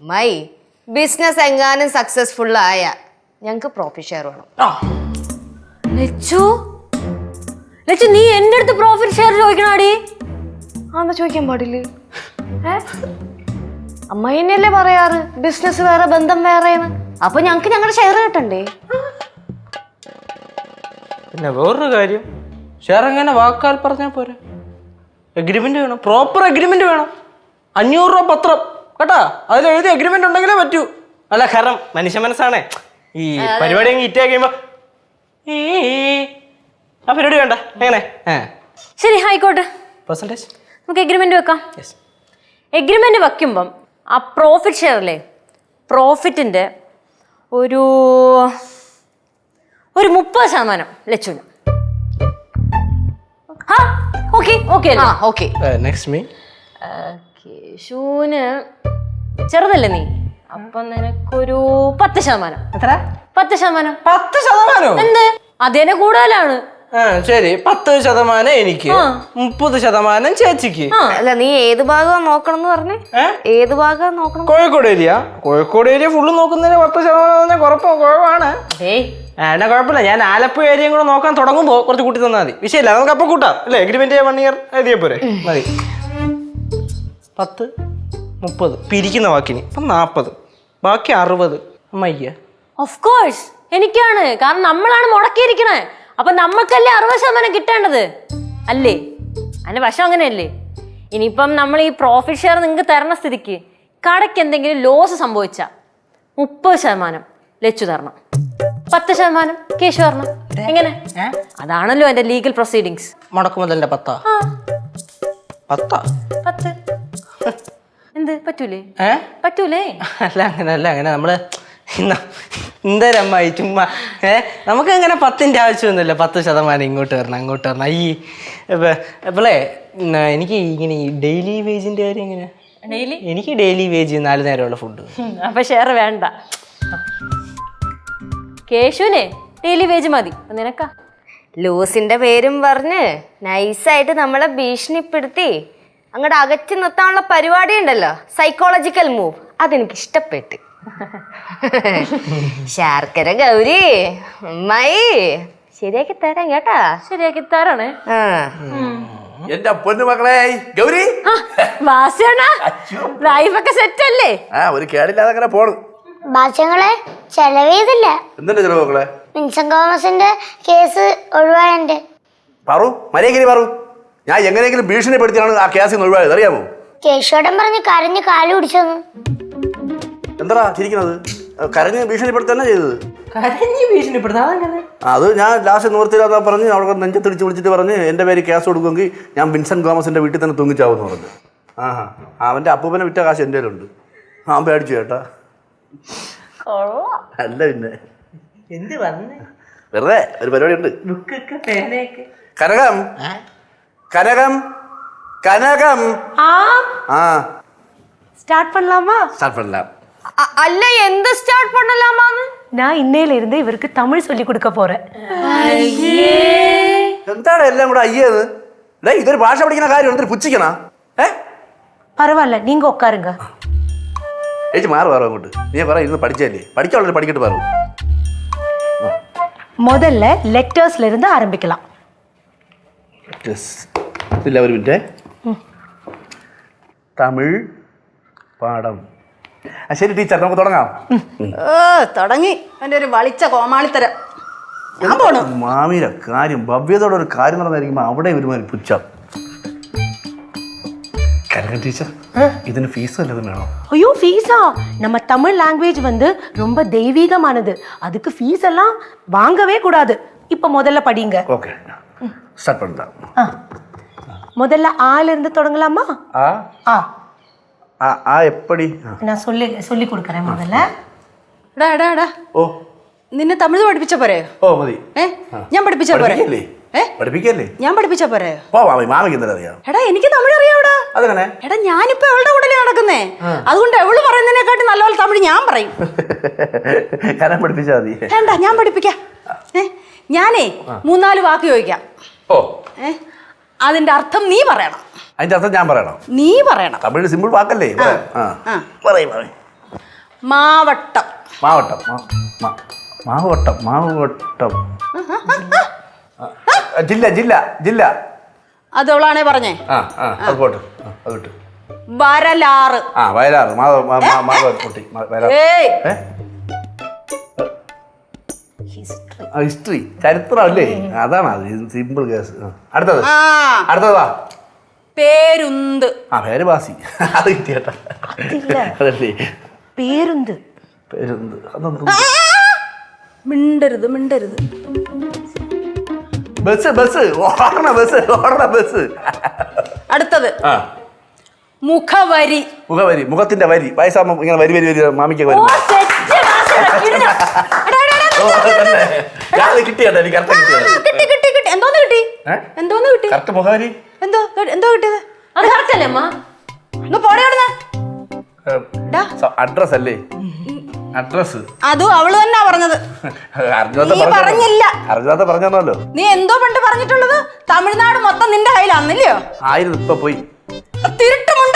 My business എങ്ങാനും successful ആയ ഞങ്ങൾക്ക് പ്രോഫിറ്റ് ഷെയർ വേണം. ലച്ചു? ലച്ചു നീ എന്റെ അടുത്ത് പ്രോഫിറ്റ് ഷെയർ ചോദിക്കണാടി? ആന്നാ ചോദിക്കാൻ പാടില്ലേ? അമ്മ തന്നെയല്ലേ പറയാറ്? ബിസിനസ് വേറെ ബന്ധം വേറെയാണ്. അപ്പൊ ഞങ്ങക്ക് ഞങ്ങളുടെ ഷെയർ കിട്ടണ്ടേ? പിന്നെ വേറൊരു കാര്യം. ഷെയർ എങ്ങനെ വാക്കാൽ പറഞ്ഞാൽ പോരെ? എഗ്രിമെന്റ് വേണം. പ്രോപ്പർ എഗ്രിമെന്റ് വേണം. അഞ്ഞൂറ് രൂപ പത്രം. കേട്ടാ? അതിൽ എഴുതി അഗ്രിമെന്റ് ഉണ്ടെങ്കിലേ പറ്റൂ. അല്ല കാരണം മനുഷ്യ മനസ്സാണേ. ഈ പരിപാടി അങ്ങ് ഇറ്റാ കഴിയുമ്പോ ആ പരിപാടി വേണ്ട. എങ്ങനെ? ശരി ആയിക്കോട്ടെ. നമുക്ക് എഗ്രിമെന്റ് വെക്കാം. യെസ് എഗ്രിമെന്റ് വെക്കുമ്പം ആ പ്രോഫിറ്റ് ഷെയർ അല്ലേ പ്രോഫിറ്റിന്റെ ഒരു ഒരു മുപ്പത് ശതമാനം ലക്ഷ ഓക്കെ ഓക്കെ ആ ഓക്കെ നെക്സ്റ്റ് മീ കേശുവിന് ചെറുതല്ലേ നീ? അപ്പൊ നിനക്കൊരു പത്ത് ശതമാനം. എത്ര? പത്ത് ശതമാനം. പത്ത് ശതമാനോ? എന്ത്? അതേനെ കൂടുതലാണ്. ആ ശരി. പത്ത് ശതമാനം എനിക്ക്. മുപ്പത് ശതമാനം ചേച്ചിക്ക്. അല്ല നീ ഏത് ഭാഗം നോക്കണം എന്ന് പറഞ്ഞേ? ഏത് ഭാഗം നോക്കണം Kozhikode area. Kozhikode area full നോക്കുന്നതിന് പത്ത് ശതമാനം തന്നെ കുറപ്പം കുഴപ്പമാണ് എന്നാ കുഴപ്പമില്ല. ഞാൻ ആലപ്പുഴ ഏരിയയും കൂടെ നോക്കാൻ തുടങ്ങുമ്പോ കുറച്ച് കൂട്ടി തന്നാൽ മതി. വിഷയമില്ല. നമുക്ക് അപ്പൊ കൂട്ടാം. അല്ലേ? എഗ്രിമെന്റ് വൺ ഇയർ എഴുതിയ പോരെ? മതി. പത്ത്. മുപ്പത്. പിരിക്കുന്ന വാക്കിന്. ഇപ്പം നാൽപ്പത് ബാക്കി അറുപത്. അമ്മയ്യ. ഓഫ് കോഴ്സ് എനിക്കാണ്. കാരണം നമ്മളാണ് മുടക്കിയിരിക്കണേ. അപ്പൊ നമ്മൾക്കല്ലേ അറുപത് ശതമാനം കിട്ടേണ്ടത്? അല്ലേ? അതിന്റെ വശം അങ്ങനെയല്ലേ? ഇനിയിപ്പം നമ്മൾ ഈ പ്രോഫിറ്റ് ഷെയർ നിങ്ങൾക്ക് തരണ സ്ഥിതിക്ക് കടയ്ക്ക് എന്തെങ്കിലും ലോസ് സംഭവിച്ച മുപ്പത് ശതമാനം ലച്ചു തരണം. പത്ത് ശതമാനം കേശു തരണം. എങ്ങനെ? അതാണല്ലോ എന്റെ ലീഗൽ പ്രൊസീഡിങ്സ് മുടക്കുമുതലിന്റെ പത്താ? പത്താ? പത്ത്. എന്ത്? പറ്റൂലേ? ഏ? പറ്റൂലേ? അല്ല അങ്ങനെ അല്ല അങ്ങനെ. നമ്മൾ എന്തരമ്മായി ചുമ്മാ ഏ? നമുക്ക് അങ്ങനെ പത്തിന്റെ ആവശ്യമൊന്നുമില്ല. പത്ത് ശതമാനം ഇങ്ങോട്ട് വരണം അങ്ങോട്ട് വരണം. ഈ ഇപ്പോളേ എനിക്ക് ഇങ്ങനെ ഈ ഡെയിലി വേജിന്റെ കാര്യം എങ്ങനെ ഡെയിലി എനിക്ക് ഡെയിലി വേജ് നാല് നേരമുള്ള ഫുഡ് അപ്പൊ ഷെയർ വേണ്ട. കേശുവിനെ ഡെയിലി വേജ് മതി. നിനക്കാ. ലൂസിന്റെ പേരും പറഞ്ഞ് നൈസായിട്ട് നമ്മളെ ഭീഷണിപ്പെടുത്തി. അങ്ങോട്ട് അകറ്റി നിർത്താനുള്ള പരിപാടി ഉണ്ടല്ലോ സൈക്കോളജിക്കൽ മൂവ് അതെനിക്ക് ഇഷ്ടപ്പെട്ട് ശർക്കര ഗൗരി മൈ ശരിയാക്കി തരാം കേട്ടാ. ശരിയാക്കി തരാണ്. ആ. എന്റെ പൊന്നു മക്കളെ ഗൗരി. ലൈഫൊക്കെ സെറ്റ് അല്ലേ? ആ ഒരു കേടില്ലാതെ അങ്ങനെ പോണു. ഭാഷങ്ങളെ ചെലവേതില്ല. എന്തിന്റെ ചെലവ് മക്കളെ? വിൻസൻ തോമസിന്റെ കേസ് ഒഴിവായന്റെ പറു മര്യാദ പറു. ഞാൻ എങ്ങനെയെങ്കിലും ഭീഷണിപ്പെടുത്തിയാണ് ആ കേസിൽ നിന്ന് ഒഴിവായത്. അറിയാമോ? കേശോടൻ പറഞ്ഞ് കരഞ്ഞ് കാലു പിടിച്ചെന്ന് എന്താ ചിരിക്കുന്നത്? കരഞ്ഞ് ഭീഷണിപ്പെടുത്തി തന്നെ ചെയ്തത്? കരഞ്ഞ് ഭീഷണിപ്പെടുത്താം അതെങ്ങനെ അത് ഞാൻ ലാസ്റ്റ് നിവർത്തിയില്ലാത്ത പറഞ്ഞ് അവിടെ നെഞ്ചത്തിടിച്ച് വിളിച്ചിട്ട് പറഞ്ഞ് എന്റെ പേര് കേസ് കൊടുക്കുമെങ്കിൽ ഞാൻ വിൻസെന്റ് തോമസിന്റെ വീട്ടിൽ തന്നെ തൂങ്ങിച്ചാവെന്ന് പറഞ്ഞു ആഹാ അവന്റെ അപ്പൂപ്പനെ വിറ്റ കാശ് എന്റെ കയ്യിലുണ്ട്. ആ പേടിച്ചു ചേട്ടാ അല്ല പിന്നെ. എന്ത് വന്ന്? വെറുതെ ഒരു പരിപാടി ഉണ്ട് ബുക്കൊക്കെ പേനയൊക്കെ കനകം കനകം കനകം ആ ஸ்டார்ட் பண்ணலாமா സ്റ്റാർട്ട് பண்ணலாம் അ- അല്ല എന്ത് സ്റ്റാർട്ട് പണ്ണലാമാന്ന് நான் இன்னையில இருந்து இவருக்கு தமிழ் சொல்லி கொடுக்க போறேன் എന്താണ് എല്ലാം കൂടെ അയ്യത് ഡേ ഇതൊരു ഭാഷ പഠിക്കുന്ന കാര്യം എന്തൊരു പുച്ഛിക്കണ ഏ பரவாயில்ல நீங்க உட்காருங்க ചേച്ചി മാറി പറ അങ്ങോട്ട് നീ പറ ഇരുന്ന് പഠിച്ചല്ലേ പഠിക്കാനുള്ളത് പഠിക്കട്ട് പറ முதல்ல லெட்டர்ஸ்ல இருந்து ஆரம்பிக்கலாம் ഇല്ല ഒരു മിനിറ്റ് തമിഴ് പാഠം ആ ശരി ടീച്ചർ നമുക്ക് തുടങ്ങാം ഏ തുടങ്ങി എൻ്റെ ഒരു വളിച്ച കോമാളിത്തരം ഞാൻ പോണു മാമിയുടെ കാര്യം ഭവ്യതയുടെ ഒരു കാര്യം നടന്നായിരിക്കുമ്പോൾ അവിടെ ഒരുമാതിരി പുച്ഛം കനകൻ ടീച്ചർ ഇതിന് ഫീസ് വല്ലതും വേണോ ஐயோ ஃபீஸா நம்ம தமிழ் லாங்குவேஜ் வந்து ரொம்ப தெய்வீகமானது அதுக்கு ஃபீஸ் எல்லாம் வாங்கவே கூடாது இப்ப முதல்ல படிங்க ഓക്കെ സ്റ്റാർട്ട് பண்ணலாம் ஆ. முதல்ல ஆல இருந்து தொடங்கலாமா ആ ஆ ആ ആ എപ്പടി ആ. நான் சொல்லி சொல்லி கொடுக்குறேன் முதல்ல എടാ എടാ എടാ ഓ നിന്നെ തമിഴ് പഠിപ്പിച്ച പോരെ ഓ മതി ഏ ഞാൻ പഠിപ്പിച്ച പോരെ പഠിപ്പിക്കല്ലേ ഏ പഠിപ്പിക്കല്ലേ ഞാൻ പഠിപ്പിച്ച പോരെ പോ മാമി മാമിക്ക് എന്തായാലും അറിയാം എടാ എനിക്ക് തമിഴ് അറിയാവിടാ അതെങ്ങനെ എടാ ഞാനിപ്പോ എവളുടെ കൂടെ നടക്കുന്നേ അതുകൊണ്ട് എവള് പറയുന്നതിനെക്കാട്ടി നല്ലപോലെ തമിഴ് ഞാൻ പറയും കരം പഠിപ്പിച്ചാൽ മതി വേണ്ട ഞാൻ പഠിപ്പിക്കാം ഏ ഞാനേ മൂന്നാൽ വാക്ക് ചോദിക്കാം. ഓ. ഏ? അതിന്റെ അർത്ഥം നീ പറയണം. അതിന്റെ അർത്ഥം ഞാൻ പറയണം. നീ പറയണം. തമിഴ് സിമ്പിൾ വാക്കല്ലേ? പറയാം. മാവട്ടം. മാവട്ടം. മാവട്ടം മാവട്ടം. ജില്ല ജില്ല ജില്ല. അത് അവളാണേ പറഞ്ഞേ. ആ ആ അത് പോട്ട്. ആ, അത് വിട്ട് വരലാറ്. ആ വയലാറ്. മാവ മാവ പൊട്ടി. വയലാറ്. ഹിസ്റ്ററി ചരിത്രം അല്ലേ അതാണ് അത്. Simple case. അടുത്തത്. ആ. അടുത്തതാ പേരുന്ത്. ആ പേര് ബാസി. അത് കിട്ടിയേട്ടാ. അതില്ല. അതല്ലേ? പേരുന്ത്. പേരെന്ത്. അതൊന്നും മിണ്ടരുത് മിണ്ടരുത്. Bus bus. ഓടണ ബസ്. ഓടണ ബസ്. അടുത്തത്. ആ. മുഖവരി. മുഖവരി മുഖത്തിന്റെ വരി. വയസ്സാകുമ്പോ ഇങ്ങനെ വരി വരി വരി മാമിക്ക് വരി ഞാൻ കിട്ടിയാട്ടെ എനിക്ക് കറക്റ്റ് കിട്ടിയത്. കിട്ടി കിട്ടി കിട്ടി. എന്തോന്ന് കിട്ടി? എന്തോന്ന് കിട്ടി? കറക്റ്റ് എന്തോ എന്തോ കിട്ടിയത്? അത് കറക്റ്റ് അല്ലേ അമ്മ? ഒന്ന് പോടെ ഡാ. അഡ്രസ് അല്ലേ? അഡ്രസ് അതും അവൾ തന്നെ പറഞ്ഞത്. പറഞ്ഞില്ല. അർജുനാഥ പറഞ്ഞല്ലോ. നീ എന്തോ പണ്ട് പറഞ്ഞിട്ടുള്ളത്? തമിഴ്നാട് മൊത്തം നിന്റെ കയ്യിലാന്നില്ലയോ ആയിരുന്നു ഇപ്പൊ പോയി. തിരുട്ടുമുണ്ട്